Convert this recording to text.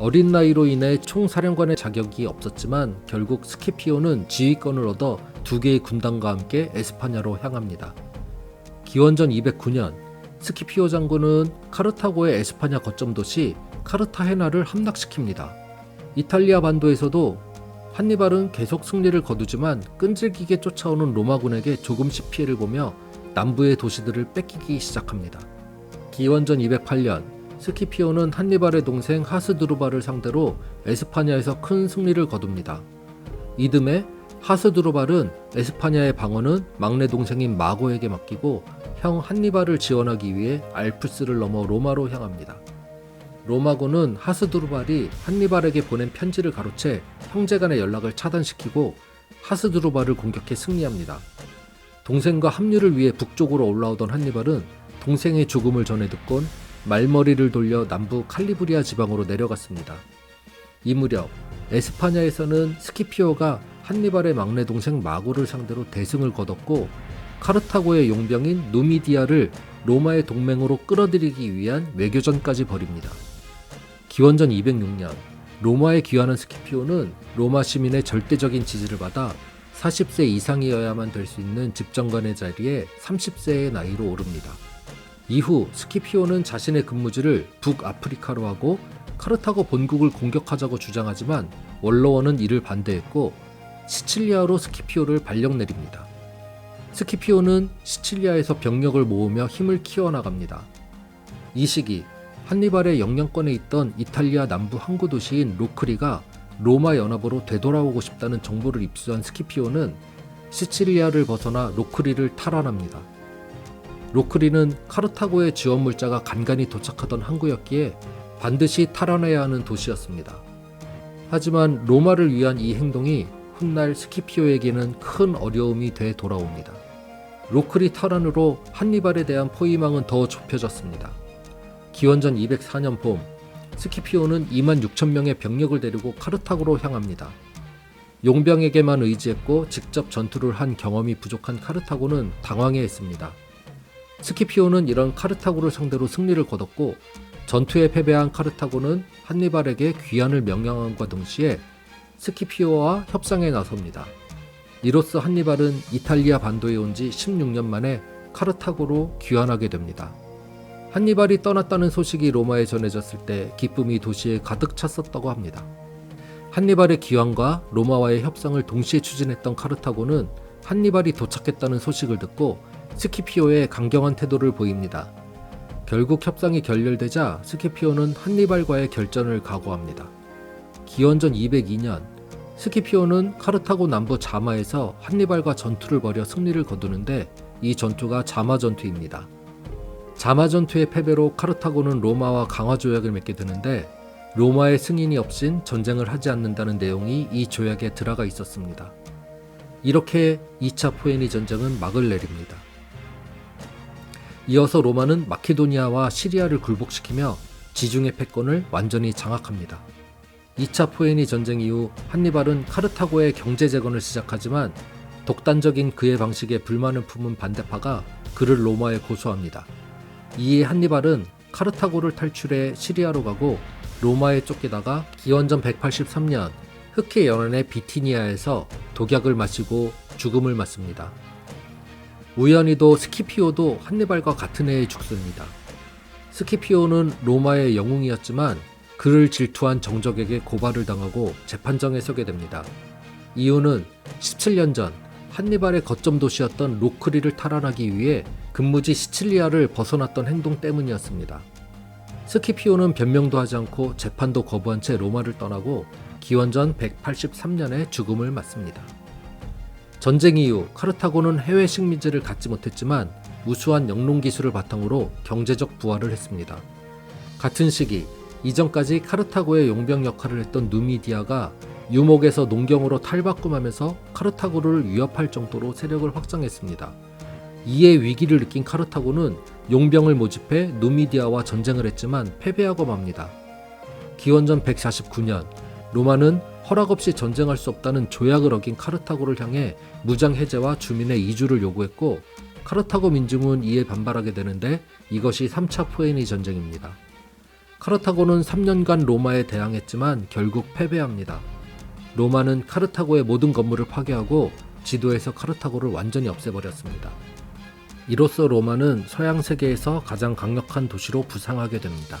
어린 나이로 인해 총사령관의 자격이 없었지만 결국 스키피오는 지휘권을 얻어 두 개의 군단과 함께 에스파냐로 향합니다. 기원전 209년 스키피오 장군은 카르타고의 에스파냐 거점 도시 카르타헤나를 함락시킵니다. 이탈리아 반도에서도 한니발은 계속 승리를 거두지만 끈질기게 쫓아오는 로마군에게 조금씩 피해를 보며 남부의 도시들을 뺏기기 시작합니다. 기원전 208년 스키피오는 한니발의 동생 하스드루발을 상대로 에스파냐에서 큰 승리를 거둡니다. 이듬해 하스드루발은 에스파냐의 방어는 막내 동생인 마고에게 맡기고 형 한니발을 지원하기 위해 알프스를 넘어 로마로 향합니다. 로마군은 하스드루발이 한니발에게 보낸 편지를 가로채 형제 간의 연락을 차단시키고 하스드루발을 공격해 승리합니다. 동생과 합류를 위해 북쪽으로 올라오던 한니발은 동생의 죽음을 전해 듣곤 말머리를 돌려 남부 칼리브리아 지방으로 내려갔습니다. 이 무렵 에스파냐에서는 스키피오가 한니발의 막내 동생 마고를 상대로 대승을 거뒀고 카르타고의 용병인 누미디아를 로마의 동맹으로 끌어들이기 위한 외교전까지 벌입니다. 기원전 206년 로마에 귀환한 스키피오는 로마 시민의 절대적인 지지를 받아 40세 이상이어야만 될 수 있는 집정관의 자리에 30세의 나이로 오릅니다. 이후 스키피오는 자신의 근무지를 북아프리카로 하고 카르타고 본국을 공격하자고 주장하지만 원로원은 이를 반대했고 시칠리아로 스키피오를 발령 내립니다. 스키피오는 시칠리아에서 병력을 모으며 힘을 키워나갑니다. 이 시기 한니발의 영향권에 있던 이탈리아 남부 항구 도시인 로크리가 로마 연합으로 되돌아오고 싶다는 정보를 입수한 스키피오는 시칠리아를 벗어나 로크리를 탈환합니다. 로크리는 카르타고의 지원 물자가 간간히 도착하던 항구였기에 반드시 탈환해야 하는 도시였습니다. 하지만 로마를 위한 이 행동이 훗날 스키피오에게는 큰 어려움이 돼 돌아옵니다. 로크리 탈환으로 한니발에 대한 포위망은 더 좁혀졌습니다. 기원전 204년 봄, 스키피오는 2만 6천 명의 병력을 데리고 카르타고로 향합니다. 용병에게만 의지했고 직접 전투를 한 경험이 부족한 카르타고는 당황해 했습니다. 스키피오는 이런 카르타고를 상대로 승리를 거뒀고 전투에 패배한 카르타고는 한니발에게 귀환을 명령함과 동시에 스키피오와 협상에 나섭니다. 이로써 한니발은 이탈리아 반도에 온 지 16년 만에 카르타고로 귀환하게 됩니다. 한니발이 떠났다는 소식이 로마에 전해졌을 때 기쁨이 도시에 가득 찼었다고 합니다. 한니발의 귀환과 로마와의 협상을 동시에 추진했던 카르타고는 한니발이 도착했다는 소식을 듣고 스키피오의 강경한 태도를 보입니다. 결국 협상이 결렬되자 스키피오는 한니발과의 결전을 각오합니다. 기원전 202년 스키피오는 카르타고 남부 자마에서 한니발과 전투를 벌여 승리를 거두는데 이 전투가 자마 전투입니다. 자마 전투의 패배로 카르타고는 로마와 강화 조약을 맺게 되는데 로마의 승인이 없인 전쟁을 하지 않는다는 내용이 이 조약에 들어가 있었습니다. 이렇게 2차 포에니 전쟁은 막을 내립니다. 이어서 로마는 마케도니아와 시리아를 굴복시키며 지중해 패권을 완전히 장악합니다. 2차 포에니 전쟁 이후 한니발은 카르타고의 경제 재건을 시작하지만 독단적인 그의 방식에 불만을 품은 반대파가 그를 로마에 고소합니다. 이에 한니발은 카르타고를 탈출해 시리아로 가고 로마에 쫓기다가 기원전 183년 흑해 연안의 비티니아에서 독약을 마시고 죽음을 맞습니다. 우연히도 스키피오도 한니발과 같은 해에 죽습니다. 스키피오는 로마의 영웅이었지만 그를 질투한 정적에게 고발을 당하고 재판정에 서게 됩니다. 이유는 17년 전 한니발의 거점 도시였던 로크리를 탈환하기 위해 근무지 시칠리아를 벗어났던 행동 때문이었습니다. 스키피오는 변명도 하지 않고 재판도 거부한 채 로마를 떠나고 기원전 183년에 죽음을 맞습니다. 전쟁 이후 카르타고는 해외 식민지를 갖지 못했지만 우수한 영농 기술을 바탕으로 경제적 부활을 했습니다. 같은 시기 이전까지 카르타고의 용병 역할을 했던 누미디아가 유목에서 농경으로 탈바꿈하면서 카르타고를 위협할 정도로 세력을 확장했습니다. 이에 위기를 느낀 카르타고는 용병을 모집해 누미디아와 전쟁을 했지만 패배하고 맙니다. 기원전 149년 로마는 허락 없이 전쟁할 수 없다는 조약을 어긴 카르타고를 향해 무장 해제와 주민의 이주를 요구했고 카르타고 민중은 이에 반발하게 되는데 이것이 3차 포에니 전쟁입니다. 카르타고는 3년간 로마에 대항했지만 결국 패배합니다. 로마는 카르타고의 모든 건물을 파괴하고 지도에서 카르타고를 완전히 없애버렸습니다. 이로써 로마는 서양 세계에서 가장 강력한 도시로 부상하게 됩니다.